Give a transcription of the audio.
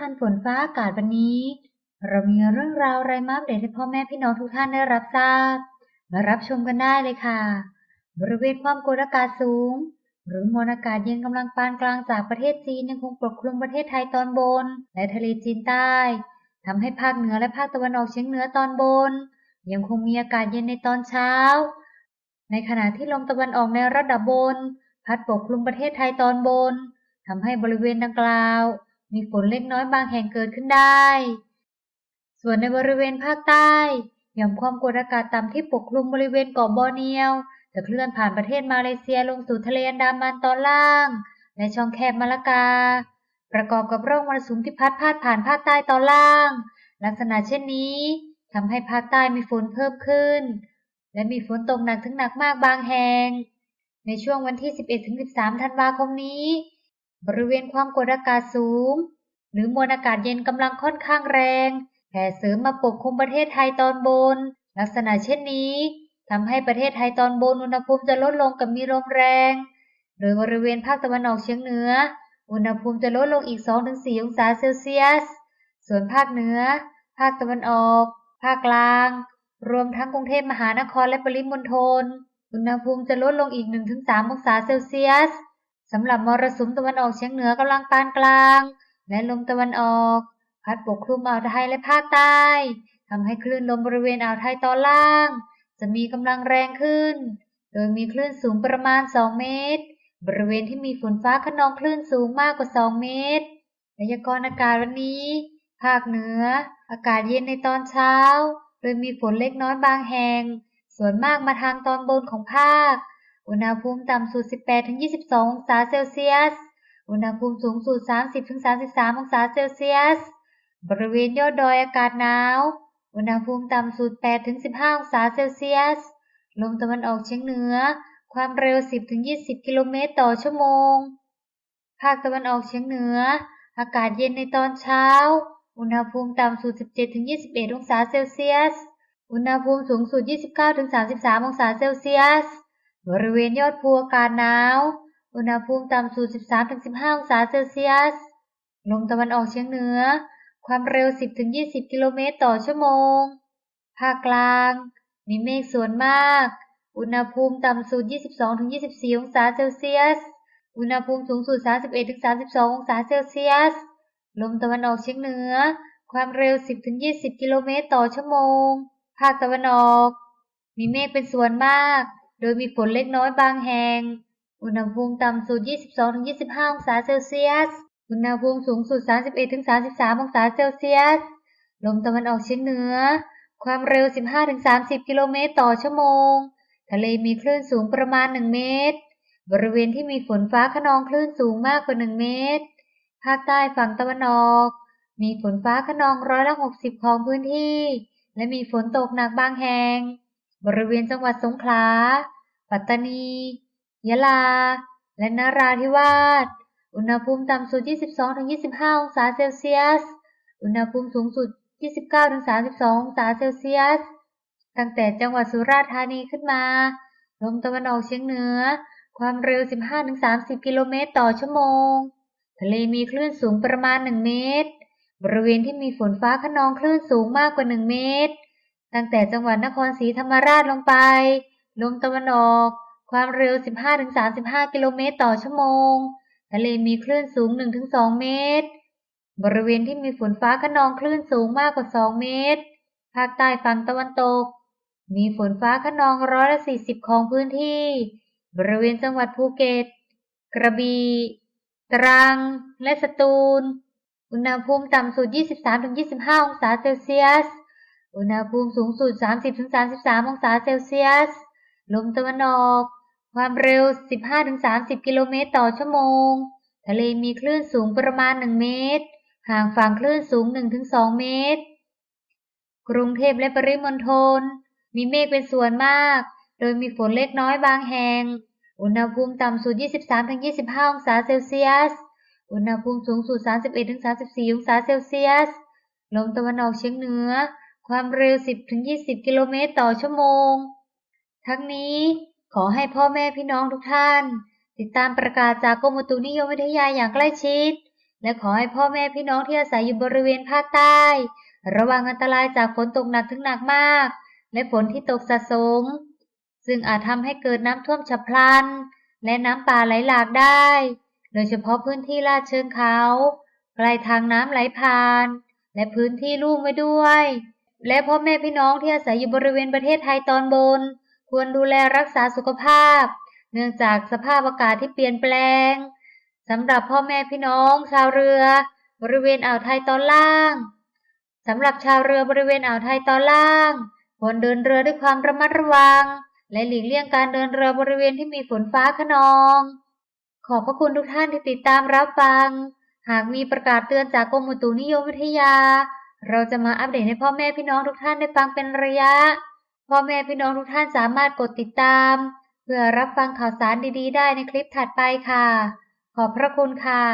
ทันฝนฟ้าอากาศวันนี้ เรามีเรื่องราวอะไรมาอัปเดตให้พ่อแม่พี่น้องทุกท่านได้รับทราบ มารับชมกันได้เลยค่ะ บริเวณความกดอากาศสูง หรือมวลอากาศเย็นกำลังปานกลางจากประเทศจีนยังคงปกคลุมประเทศไทยตอนบน และทะเลจีนใต้ทำให้ภาคเหนือและภาคตะวันออกเฉียงเหนือตอนบน ยังคงมีอากาศเย็นในตอนเช้า ในขณะที่ลมตะวันออกในระดับบน พัดปกคลุมประเทศไทยตอนบนทำให้บริเวณดังกล่าว มีฝนเล็กน้อยบางแห่งเกิดขึ้นได้ ส่วนในบริเวณภาคใต้หย่อมความกดอากาศต่ำที่ปกคลุมบริเวณเกาะบอร์เนียวจะเคลื่อนผ่านประเทศมาเลเซียลงสู่ทะเลอันดามันตอนล่าง และช่องแคบมาลากา ประกอบกับร่องมรสุมที่พัดพาดผ่านภาคใต้ตอนล่าง ลักษณะเช่นนี้ทำให้ภาคใต้มีฝนเพิ่มขึ้น และมีฝนตกหนักถึงหนักมากบางแห่ง ในช่วงวันที่ 11-13 ธันวาคมนี้ บริเวณความกดอากาศสูง หรือมวลอากาศเย็นกำลังค่อนข้างแรงแผ่เสริมมาปกคลุมประเทศไทยตอนบน ลักษณะเช่นนี้ทำให้ประเทศไทยตอนบนอุณหภูมิจะลดลงกับมีลมแรง โดยบริเวณภาคตะวันออกเฉียงเหนือ อุณหภูมิจะลดลงอีก 2-4 องศาเซลเซียส ส่วนภาคเหนือ ภาคตะวันออก ภาคกลาง รวมทั้งกรุงเทพมหานครและปริมณฑล อุณหภูมิจะลดลงอีก 1-3 องศาเซลเซียส สำหรับมรสุมตะวันออกเฉียงเหนือกำลังปานกลาง และลมตะวันออก พัดปกคลุมอ่าวไทยและภาคใต้ทำให้คลื่นลมบริเวณอ่าวไทยตอนล่าง จะมีกำลังแรงขึ้น โดยมีคลื่นสูงประมาณ 2 เมตร บริเวณที่มีฝนฟ้าขนองคลื่นสูงมากกว่า 2 เมตรพยากรณ์อากาศวันนี้ ภาคเหนือ อากาศเย็นในตอนเช้า โดยมีฝนเล็กน้อยบางแห่ง ส่วนมากมาทางตอนบนของภาค อุณหภูมิต่ำสุด 18-22 องศาเซลเซียส อุณหภูมิสูงสุด 30-33 องศาเซลเซียส บริเวณยอดดอยอากาศหนาว อุณหภูมิต่ำสุด 8-15 องศาเซลเซียส ลมตะวันออกเฉียงเหนือ ความเร็ว 10-20 กิโลเมตรต่อชั่วโมง ภาคตะวันออกเฉียงเหนือ อากาศเย็นในตอนเช้า อุณหภูมิต่ำสุด 17-21 องศาเซลเซียส อุณหภูมิสูงสุด 29-33 องศาเซลเซียส บริเวณยอดภูอากาศหนาว อุณหภูมิต่ำสุด 13-15 องศาเซลเซียส ลมตะวันออกเฉียงเหนือ ความเร็ว 10-20 กิโลเมตรต่อชั่วโมง ภาคกลาง มีเมฆส่วนมาก อุณหภูมิต่ำสุด 22-24 องศาเซลเซียส อุณหภูมิสูงสุด 31-32 องศาเซลเซียส ลมตะวันออกเฉียงเหนือ ความเร็ว 10-20 กิโลเมตรต่อชั่วโมง ภาคตะวันออก มีเมฆเป็นส่วนมาก โดยมีฝนเล็กน้อยบางแห่ง อุณหภูมิต่ำสุด 22-25 องศาเซลเซียส อุณหภูมิสูงสุด 31-33 องศาเซลเซียส ลมตะวันออกเฉียงเหนือ ความเร็ว 15-30 กิโลเมตรต่อชั่วโมง ทะเลมีคลื่นสูงประมาณ 1 เมตร บริเวณที่มีฝนฟ้าขนองคลื่นสูงมากกว่า 1 เมตร ภาคใต้ฝั่งตะวันออก มีฝนฟ้าขนองร้อยละ 60 ของพื้นที่ และมีฝนตกหนักบางแห่ง บริเวณจังหวัดสงขลา ปัตตานี ยะลา และนราธิวาส อุณหภูมิต่ำสุด 22-25 องศาเซลเซียส อุณหภูมิสูงสุด 29-32 องศาเซลเซียส ตั้งแต่จังหวัดสุราษฎร์ธานีขึ้นมา ลมตะวันออกเฉียงเหนือ ความเร็ว 15-30 กิโลเมตรต่อชั่วโมง ทะเลมีคลื่นสูงประมาณ 1 เมตร บริเวณที่มีฝนฟ้าขนองคลื่นสูงมากกว่า 1 เมตร ตั้งแต่จังหวัดนครศรีธรรมราชลงไป ลมตะวันออก ความเร็ว 15-35 กิโลเมตรต่อชั่วโมง ทะเลมีคลื่นสูง 1-2 เมตร บริเวณที่มีฝนฟ้าขนองคลื่นสูงมากกว่า 2 เมตร ภาคใต้ฝั่งตะวันตก มีฝนฟ้าขนองร้อยละ 40 ของพื้นที่ บริเวณจังหวัดภูเก็ต กระบี่ ตรัง และสตูล อุณหภูมิต่ำสุด 23-25 องศาเซลเซียส อุณหภูมิสูงสุด 30-33 องศาเซลเซียส ลมตะวันออก ความเร็ว 15-30 กิโลเมตรต่อชั่วโมง ทะเลมีคลื่นสูงประมาณ 1 เมตร ห่างฝั่งคลื่นสูง 1-2 เมตร กรุงเทพและปริมณฑล มีเมฆเป็นส่วนมาก โดยมีฝนเล็กน้อยบางแห่ง อุณหภูมิต่ำสุด 23-25 องศาเซลเซียส อุณหภูมิสูงสุด 31-34 องศาเซลเซียส ลมตะวันออกเฉียงเหนือ ความเร็ว 10-20 กิโลเมตรต่อชั่วโมง ทั้งนี้ขอให้พ่อแม่พี่น้องทุกท่าน ติดตามประกาศจากกรมอุตุนิยมวิทยาอย่างใกล้ชิด และขอให้พ่อแม่พี่น้องที่อาศัยอยู่บริเวณภาคใต้ ระวังอันตรายจากฝนตกหนักถึงหนักมาก และฝนที่ตกสะสม ซึ่งอาจทำให้เกิดน้ำท่วมฉับพลัน และน้ำป่าไหลหลากได้ โดยเฉพาะพื้นที่ลาดเชิงเขา ใกล้ทางน้ำไหลผ่าน และพื้นที่ลุ่มไว้ด้วย และพ่อแม่พี่น้องที่อาศัยอยู่บริเวณประเทศไทยตอนบน ควรดูแลรักษาสุขภาพ เนื่องจากสภาพอากาศที่เปลี่ยนแปลงสำหรับพ่อแม่พี่น้องชาวเรือ บริเวณอ่าวไทยตอนล่างสำหรับชาวเรือบริเวณอ่าวไทยตอนล่างควรเดินเรือด้วยความระมัดระวัง และหลีกเลี่ยงการเดินเรือบริเวณที่มีฝนฟ้าขนอง ขอบพระคุณทุกท่านที่ติดตามรับฟัง หากมีประกาศเตือนจากกรมอุตุนิยมวิทยา เราจะมาอัปเดตให้พ่อแม่พี่น้องทุกท่านได้ฟังเป็นระยะ พ่อแม่พี่น้องทุกท่านสามารถกดติดตาม เพื่อรับฟังข่าวสารดีๆ ได้ในคลิปถัดไปค่ะ ขอบพระคุณค่ะ